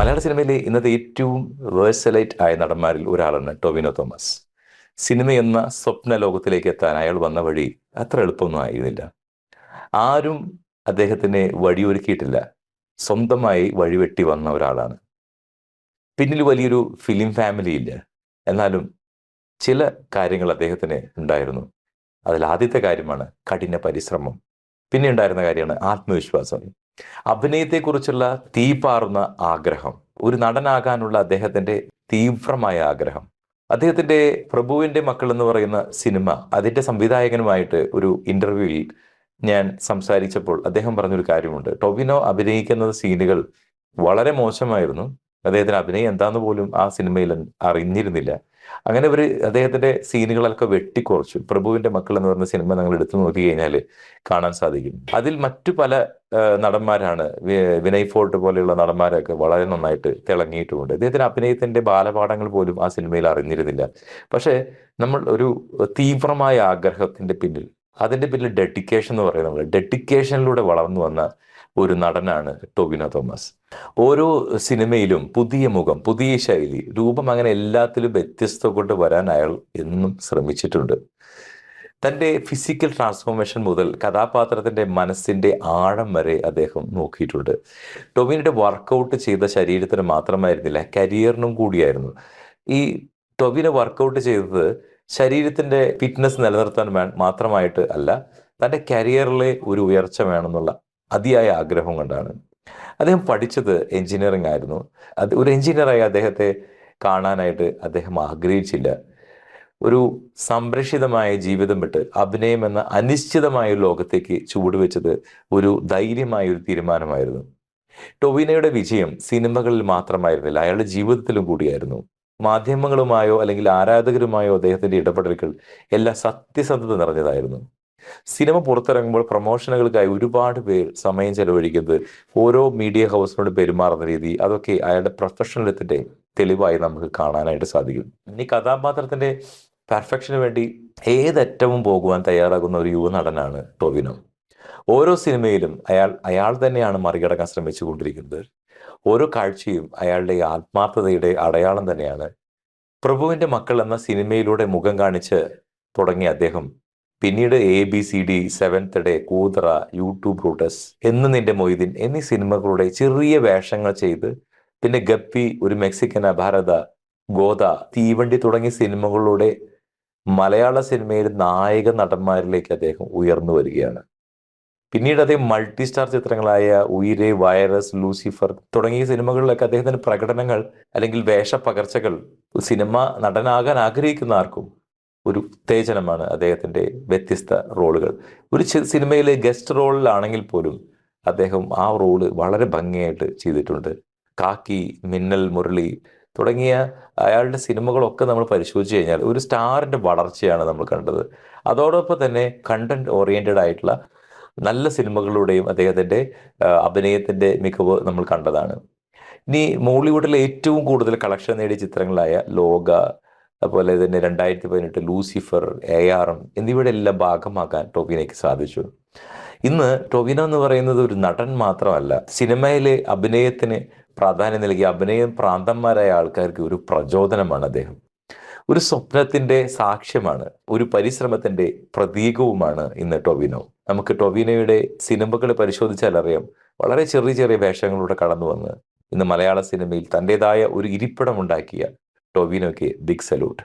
മലയാള സിനിമയിലെ ഇന്നത്തെ ഏറ്റവും വേഴ്സലൈറ്റ് ആയ നടന്മാരിൽ ഒരാളാണ് ടൊവിനോ തോമസ്. സിനിമ എന്ന സ്വപ്ന ലോകത്തിലേക്ക് എത്താൻ അയാൾ വന്ന വഴി അത്ര എളുപ്പമൊന്നും ആയിരുന്നില്ല. ആരും അദ്ദേഹത്തിന് വഴിയൊരുക്കിയിട്ടില്ല. സ്വന്തമായി വഴിവെട്ടി വന്ന ഒരാളാണ്. പിന്നിൽ വലിയൊരു ഫിലിം ഫാമിലി ഇല്ല. എന്നാലും ചില കാര്യങ്ങൾ അദ്ദേഹത്തിന് ഉണ്ടായിരുന്നു. അതിൽ ആദ്യത്തെ കാര്യമാണ് കഠിന പരിശ്രമം. പിന്നെ ഉണ്ടായിരുന്ന കാര്യമാണ് ആത്മവിശ്വാസം. അഭിനയത്തെക്കുറിച്ചുള്ള തീപാറുന്ന ആഗ്രഹം ഒരു നടനാകാനുള്ള അദ്ദേഹത്തിന്റെ തീവ്രമായ ആഗ്രഹം. അദ്ദേഹത്തിന്റെ പ്രഭുവിന്റെ മക്കൾ എന്ന് പറയുന്ന സിനിമ അതിന്റെ സംവിധായകനുമായിട്ട് ഒരു ഇന്റർവ്യൂവിൽ ഞാൻ സംസാരിച്ചപ്പോൾ അദ്ദേഹം പറഞ്ഞൊരു കാര്യമുണ്ട്. ടൊവിനോ അഭിനയിക്കുന്ന സീനുകൾ വളരെ മോശമായിരുന്നു. അദ്ദേഹത്തിന് അഭിനയം എന്താന്ന് പോലും ആ സിനിമയിൽ അറിഞ്ഞിരുന്നില്ല. അങ്ങനെ അവർ അദ്ദേഹത്തിന്റെ സീനുകളൊക്കെ വെട്ടിക്കുറച്ചു. പ്രഭുവിന്റെ മക്കൾ എന്ന് പറയുന്ന സിനിമ നിങ്ങൾ എടുത്തു നോക്കി കഴിഞ്ഞാൽ കാണാൻ സാധിക്കും. അതിൽ മറ്റു പല നടന്മാരാണ്. വിനയ് ഫോർട്ട് പോലെയുള്ള നടന്മാരൊക്കെ വളരെ നന്നായിട്ട് തിളങ്ങിയിട്ടുമുണ്ട്. അദ്ദേഹത്തിന് അഭിനയത്തിന്റെ ബാലപാഠങ്ങൾ പോലും ആ സിനിമയിൽ അറിഞ്ഞിരുന്നില്ല. പക്ഷേ നമ്മൾ ഒരു തീവ്രമായ ആഗ്രഹത്തിന്റെ പിന്നിൽ അതിന്റെ പിന്നിൽ ഡെഡിക്കേഷൻ എന്ന് പറയുന്നത് ഡെഡിക്കേഷനിലൂടെ വളർന്നു വന്ന ഒരു നടനാണ് ടോബിനോ തോമസ്. ഓരോ സിനിമയിലും പുതിയ മുഖം പുതിയ ശൈലി രൂപം അങ്ങനെ എല്ലാത്തിലും വ്യത്യസ്ത കൊണ്ട് വരാൻ അയാൾ എന്നും ശ്രമിച്ചിട്ടുണ്ട്. തന്റെ ഫിസിക്കൽ ട്രാൻസ്ഫോർമേഷൻ മുതൽ കഥാപാത്രത്തിന്റെ മനസ്സിന്റെ ആഴം വരെ അദ്ദേഹം നോക്കിയിട്ടുണ്ട്. ടൊവിനയുടെ വർക്കൗട്ട് ചെയ്ത ശരീരത്തിന് മാത്രമായിരുന്നില്ല കരിയറിനും കൂടിയായിരുന്നു. ഈ ടൊവിനോ വർക്കൗട്ട് ചെയ്തത് ശരീരത്തിന്റെ ഫിറ്റ്നസ് നിലനിർത്താൻ മാത്രമായിട്ട് അല്ല തന്റെ കരിയറിലെ ഒരു ഉയർച്ച വേണമെന്നുള്ള അതിയായ ആഗ്രഹം കൊണ്ടാണ്. അദ്ദേഹം പഠിച്ചത് എഞ്ചിനീയറിംഗ് ആയിരുന്നു. അത് ഒരു എഞ്ചിനീയറായി അദ്ദേഹത്തെ കാണാനായിട്ട് അദ്ദേഹം ആഗ്രഹിച്ചില്ല. ഒരു സംരക്ഷിതമായ ജീവിതം വിട്ട് അഭിനയം എന്ന അനിശ്ചിതമായ ലോകത്തേക്ക് ചുവടുവെച്ചത് ഒരു ധൈര്യമായ ഒരു തീരുമാനമായിരുന്നു. ടൊവിനയുടെ വിജയം സിനിമകളിൽ മാത്രമായിരുന്നില്ല അയാളുടെ ജീവിതത്തിലും കൂടിയായിരുന്നു. മാധ്യമങ്ങളുമായോ അല്ലെങ്കിൽ ആരാധകരുമായോ അദ്ദേഹത്തിന്റെ ഇടപെടലുകൾ എല്ലാം സത്യസന്ധത നിറഞ്ഞതായിരുന്നു. സിനിമ പുറത്തിറങ്ങുമ്പോൾ പ്രൊമോഷനുകൾക്കായി ഒരുപാട് പേർ സമയം ചെലവഴിക്കുന്നത് ഓരോ മീഡിയ ഹൗസിനോട് പെരുമാറുന്ന രീതി അതൊക്കെ അയാളുടെ പ്രൊഫഷണലിത്തിന്റെ തെളിവായി നമുക്ക് കാണാനായിട്ട് സാധിക്കും. ഇനി കഥാപാത്രത്തിന്റെ പെർഫെക്ഷന് വേണ്ടി ഏതറ്റവും പോകുവാൻ തയ്യാറാകുന്ന ഒരു യുവ നടനാണ് ടോവിനോ. ഓരോ സിനിമയിലും അയാൾ അയാൾ തന്നെയാണ് മറികടക്കാൻ ശ്രമിച്ചു കൊണ്ടിരിക്കുന്നത് ഓരോ കാഴ്ചയും അയാളുടെ ആത്മാർത്ഥതയുടെ അടയാളം തന്നെയാണ്. പ്രഭുവിന്റെ മക്കൾ എന്ന സിനിമയിലൂടെ മുഖം കാണിച്ച് തുടങ്ങിയ അദ്ദേഹം പിന്നീട് A B C D seventh day Koothara YouTube റൂട്ടസ് Ennu Ninte Moideen എന്നീ സിനിമകളുടെ ചെറിയ വേഷങ്ങൾ ചെയ്ത് പിന്നെ ഗപ്പി ഒരു മെക്സിക്കൻ അഭാരത ഗോദ തീവണ്ടി തുടങ്ങിയ സിനിമകളിലൂടെ മലയാള സിനിമയിൽ നായക നടന്മാരിലേക്ക് അദ്ദേഹം ഉയർന്നു വരികയാണ്. പിന്നീട് അദ്ദേഹം മൾട്ടി സ്റ്റാർ ചിത്രങ്ങളായ ഉയിരെ വൈറസ് ലൂസിഫർ തുടങ്ങിയ സിനിമകളിലൊക്കെ അദ്ദേഹത്തിന്റെ പ്രകടനങ്ങൾ അല്ലെങ്കിൽ വേഷപ്പകർച്ചകൾ സിനിമ നടനാകാൻ ആഗ്രഹിക്കുന്ന ആർക്കും ഒരു ഉത്തേജനമാണ് അദ്ദേഹത്തിന്റെ വ്യത്യസ്ത റോളുകൾ. ഒരു സിനിമയിലെ ഗസ്റ്റ് റോളിലാണെങ്കിൽ പോലും അദ്ദേഹം ആ റോൾ വളരെ ഭംഗിയായിട്ട് ചെയ്തിട്ടുണ്ട്. കാക്കി മിന്നൽ മുരളി തുടങ്ങിയ അയാളുടെ സിനിമകളൊക്കെ നമ്മൾ പരിശോധിച്ച് കഴിഞ്ഞാൽ ഒരു സ്റ്റാറിന്റെ വളർച്ചയാണ് നമ്മൾ കണ്ടത്. അതോടൊപ്പം തന്നെ കണ്ടന്റ് ഓറിയന്റഡ് ആയിട്ടുള്ള നല്ല സിനിമകളുടെയും അദ്ദേഹത്തിന്റെ അഭിനയത്തിന്റെ മികവ് നമ്മൾ കണ്ടതാണ്. ഇനി മോളിവുഡിലെ ഏറ്റവും കൂടുതൽ കളക്ഷൻ നേടിയ ചിത്രങ്ങളായ ലോക അതുപോലെ തന്നെ രണ്ടായിരത്തി പതിനെട്ട് ലൂസിഫർ എ ആർ എം എന്നിവയുടെ എല്ലാം ഭാഗമാക്കാൻ ടോവിനോയ്ക്ക് സാധിച്ചു. ഇന്ന് ടൊവിനോ എന്ന് പറയുന്നത് ഒരു നടൻ മാത്രമല്ല സിനിമയിലെ അഭിനയത്തിന് പ്രാധാന്യം നൽകി അഭിനയം പ്രാന്തന്മാരായ ആൾക്കാർക്ക് ഒരു പ്രചോദനമാണ് അദ്ദേഹം. ഒരു സ്വപ്നത്തിന്റെ സാക്ഷ്യമാണ് ഒരു പരിശ്രമത്തിന്റെ പ്രതീകവുമാണ് ഇന്ന് ടൊവിനോ. നമുക്ക് ടൊവിനോയുടെ സിനിമകൾ പരിശോധിച്ചാൽ അറിയാം വളരെ ചെറിയ ചെറിയ വേഷങ്ങളിലൂടെ കടന്നു വന്ന് ഇന്ന് മലയാള സിനിമയിൽ തന്റെതായ ഒരു ഇരിപ്പിടം ഉണ്ടാക്കിയ ടൊവിനോയ്ക്ക് ബിഗ് സല്യൂട്ട്.